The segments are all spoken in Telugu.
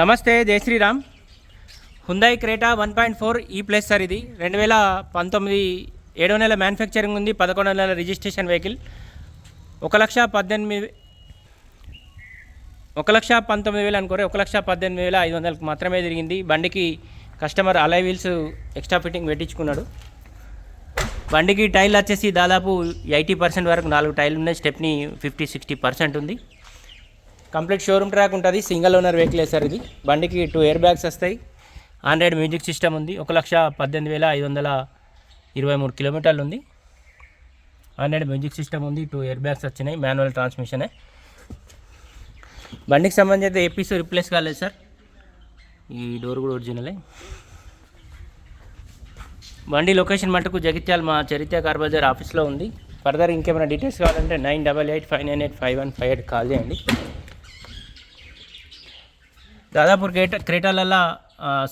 నమస్తే జై Shriram. Hyundai Creta one point four e E plus sir ఇది. రెండు వేల పంతొమ్మిది ఏడో నెల మ్యానుఫ్యాక్చరింగ్ ఉంది పదకొండో నెల రిజిస్ట్రేషన్ వెహికల్ ఒక లక్ష పద్దెనిమిది ఒక లక్ష పంతొమ్మిది వేలు అనుకోరే ఒక లక్ష పద్దెనిమిది వేల ఐదు వందలకు మాత్రమే తిరిగింది. బండికి customer alloy wheels extra fitting పెట్టించుకున్నాడు. బండికి టైల్ వచ్చేసి దాదాపు ఎయిటీ పర్సెంట్ వరకు నాలుగు టైర్లు ఉన్నాయి స్టెప్ని ఫిఫ్టీ సిక్స్టీ పర్సెంట్ ఉంది. కంప్లీట్ షోరూమ్ ట్రాక్ ఉంటుంది. సింగిల్ ఓనర్ వెహికల్ సార్ ఇది. బండికి టూ ఎయిర్ బ్యాగ్స్ వస్తాయి. ఆండ్రాయిడ్ మ్యూజిక్ సిస్టమ్ ఉంది. ఒక లక్ష పద్దెనిమిది వేల ఐదు వందల ఇరవై మూడు కిలోమీటర్లు ఉంది. ఆండ్రాయిడ్ మ్యూజిక్ సిస్టమ్ ఉంది. టూ ఎయిర్ బ్యాగ్స్ వచ్చినాయి. మాన్యువల్ ట్రాన్స్మిషనే. బండికి సంబంధించి అయితే ఏపీస్ రిప్లేస్ కాలేదు సార్. ఈ డోర్ కూడా ఒరిజినలే. బండి లొకేషన్ మటుకు జగిత్యాల మా చరిత్ర కార్ బజార్ ఆఫీస్లో ఉంది. ఫర్దర్ ఇంకేమైనా డీటెయిల్స్ కావాలంటే nine double eight five nine eight five one five eight call చేయండి. దాదాపు క్రేట క్రేటాలలో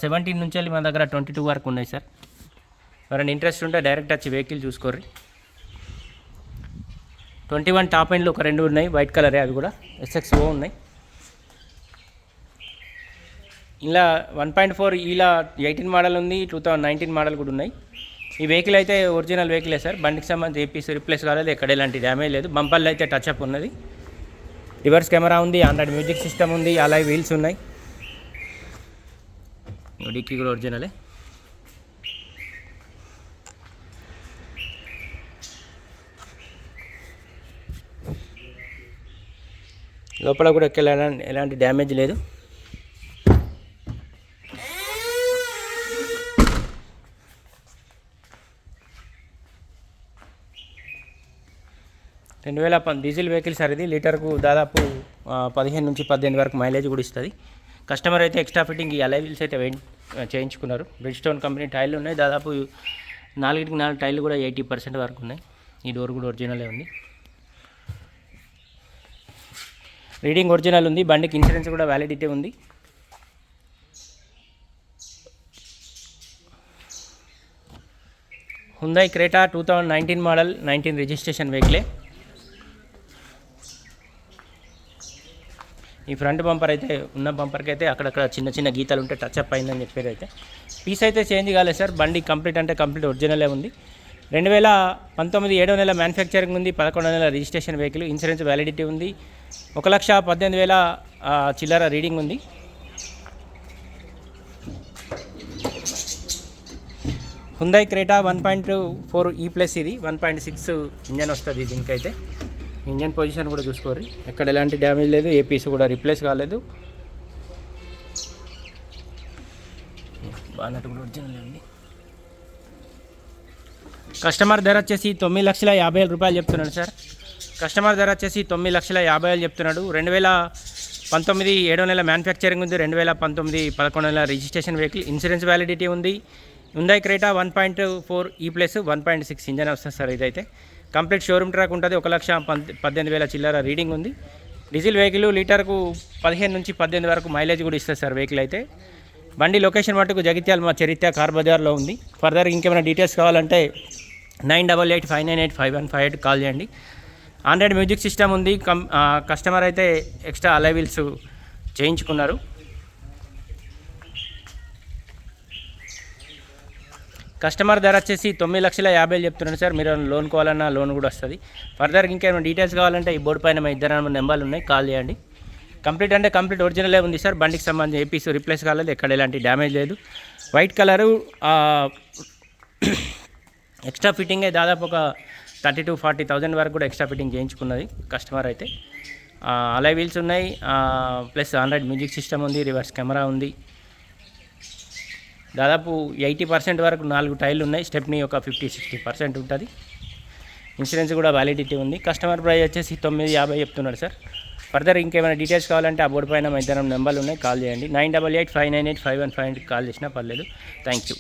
సెవెంటీన్ నుంచి వెళ్ళి మన దగ్గర ట్వంటీ టూ వరకు ఉన్నాయి సార్. ఎవరైనా ఇంట్రెస్ట్ ఉంటే డైరెక్ట్ వచ్చి వెహికల్ చూసుకోర్రి. ట్వంటీ వన్ టాప్ ఎండ్లు ఒక రెండు ఉన్నాయి వైట్ కలరే అవి కూడా. ఎస్ఎక్స్ ఓ ఉన్నాయి. ఇలా వన్ పాయింట్ ఫోర్ ఇలా ఎయిటీన్ మోడల్ ఉంది టూ థౌజండ్ నైన్టీన్ మోడల్ కూడా ఉన్నాయి. ఈ వెహికల్ అయితే ఒరిజినల్ వెహికలే సార్. బండికి సంబంధించి ఏపీస్ రిప్లేస్ కాలేదు ఎక్కడ ఎలాంటి డ్యామేజ్ లేదు. బంపర్లో అయితే టచ్ అప్ ఉన్నది. రివర్స్ కెమెరా ఉంది ఆండ్రాయిడ్ మ్యూజిక్ సిస్టమ్ ఉంది అలాగే వీల్స్ ఉన్నాయి. డిక్కీ కూడా ఒరిజినలే లోపల కూడా ఎక్కడ ఎలాంటి డ్యామేజ్ లేదు రెండు వేల డీజిల్ వెహికల్ సార్ ఇది లీటర్కు దాదాపు పదిహేను నుంచి పద్దెనిమిది వరకు మైలేజ్ కూడా ఇస్తుంది. కస్టమర్ అయితే ఎక్స్ట్రా ఫిట్టింగ్ ఈ అలైవిల్స్ అయితే చేయించుకున్నారు. బ్రిడ్ స్టోన్ కంపెనీ టైర్లు ఉన్నాయి. దాదాపు నాలుగింటికి నాలుగు టైర్లు కూడా ఎయిటీ పర్సెంట్ వరకు ఉన్నాయి. ఈ డోర్ కూడా ఒరిజినలే ఉంది. రీడింగ్ ఒరిజినల్ ఉంది. బండికి ఇన్సూరెన్స్ కూడా వ్యాలిడిటీ ఉంది. Hyundai Creta two thousand nineteen model nineteen registration వెహికలే ఈ ఫ్రంట్ బంపర్ అయితే ఉన్న బంపర్కి అయితే అక్కడక్కడ చిన్న చిన్న గీతాలు ఉంటే టచ్ అప్ అయిందని చెప్పారు అయితే. పీస్ అయితే చేంజ్ కాలేదు సార్. బండి కంప్లీట్ అంటే కంప్లీట్ ఒరిజినలే ఉంది. రెండు వేల పంతొమ్మిది ఏడో నెల మ్యానుఫ్యాక్చరింగ్ ఉంది. పదకొండో నెల రిజిస్ట్రేషన్ వెహికల్ ఇన్సూరెన్స్ వ్యాలిడిటీ ఉంది. ఒక లక్ష పద్దెనిమిది వేల చిల్లర రీడింగ్ ఉంది. Hyundai Creta one point four E plus ఇది. వన్ పాయింట్ సిక్స్ ఇంజన్ వస్తుంది దీనికైతే. ఇంజన్ పొజిషన్ కూడా చూసుకోరు ఎక్కడ ఎలాంటి డ్యామేజ్ లేదు ఏ పీస్ కూడా రిప్లేస్ కాలేదు. బాగా కూడా ఒరిజినల్ అండి. కస్టమర్ ధర వచ్చేసి తొమ్మిది లక్షల యాభై వేల రూపాయలు చెప్తున్నాడు సార్. కస్టమర్ ధర వచ్చేసి తొమ్మిది లక్షల యాభై వేలు చెప్తున్నాడు. రెండు వేల పంతొమ్మిది ఏడో నెల మ్యానుఫ్యాక్చరింగ్ ఉంది రెండు వేల పంతొమ్మిది పదకొండు నెల రిజిస్ట్రేషన్ వెహికల్ ఇన్సూరెన్స్ వ్యాలిడిటీ ఉంది. Hyundai Creta one point four E plus one point six engine వస్తుంది సార్ ఇదైతే. కంప్లీట్ షోరూమ్ ట్రాక్ ఉంటుంది. ఒక లక్ష పద్దెనిమిది వేల చిల్లర రీడింగ్ ఉంది. డీజిల్ వెహికల్ లీటర్కు పదిహేను నుంచి పద్దెనిమిది వరకు మైలేజ్ కూడా ఇస్తుంది సార్ వెహికల్ అయితే. బండి లొకేషన్ మటుకు జగిత్యాల మా చరిత్ర కార్ బజార్లో ఉంది. ఫర్దర్ ఇంకేమైనా డీటెయిల్స్ కావాలంటే nine double eight five nine eight five one five eight call చేయండి. ఆండ్రాయిడ్ మ్యూజిక్ సిస్టమ్ ఉంది. కం కస్టమర్ అయితే ఎక్స్ట్రా అలైవిల్స్ చేయించుకున్నారు. కస్టమర్ ధర వచ్చేసి తొమ్మిది లక్షల యాభై చెప్తున్నాను సార్. మీరు లోన్ కావాలన్నా లోన్ కూడా వస్తుంది. ఫర్దర్ ఇంకేమైనా డీటెయిల్స్ కావాలంటే ఈ బోర్డు పైన మా ఇద్దరు నెంబర్లు ఉన్నాయి. కాల్ చేయండి. కంప్లీట్ అంటే కంప్లీట్ ఒరిజినలే ఉంది సార్. బండికి సంబంధించి ఏపీస్ రీప్లేస్ కాలేదు. ఎక్కడ ఎలాంటి డ్యామేజ్ లేదు. వైట్ కలరు ఎక్స్ట్రా ఫిట్టింగే దాదాపు ఒక థర్టీ టు ఫార్టీ థౌజండ్ వరకు కూడా ఎక్స్ట్రా ఫిట్టింగ్ చేయించుకున్నది కస్టమర్ అయితే. అలై వీల్స్ ఉన్నాయి. ప్లస్ ఆండ్రాయిడ్ మ్యూజిక్ సిస్టమ్ ఉంది. రివర్స్ కెమెరా ఉంది. దాదాపు ఎయిటీ పర్సెంట్ వరకు నాలుగు టైర్లు ఉన్నాయి. స్టెప్ని ఒక ఫిఫ్టీ సిక్స్టీ పర్సెంట్ ఉంటుంది. ఇన్సూరెన్స్ కూడా వ్యాలిడిటీ ఉంది. కస్టమర్ ప్రైస్ వచ్చేసి తొమ్మిది యాభై చెప్తున్నాడు సార్. ఫర్దర్ ఇంకేమైనా డీటెయిల్స్ కావాలంటే ఆ బోర్డు పైన మా ఇద్దరం నెంబర్లు ఉన్నాయి. కాల్ చేయండి. Nine double eight five nine eight five one five call చేసినా పర్లేదు. Thank you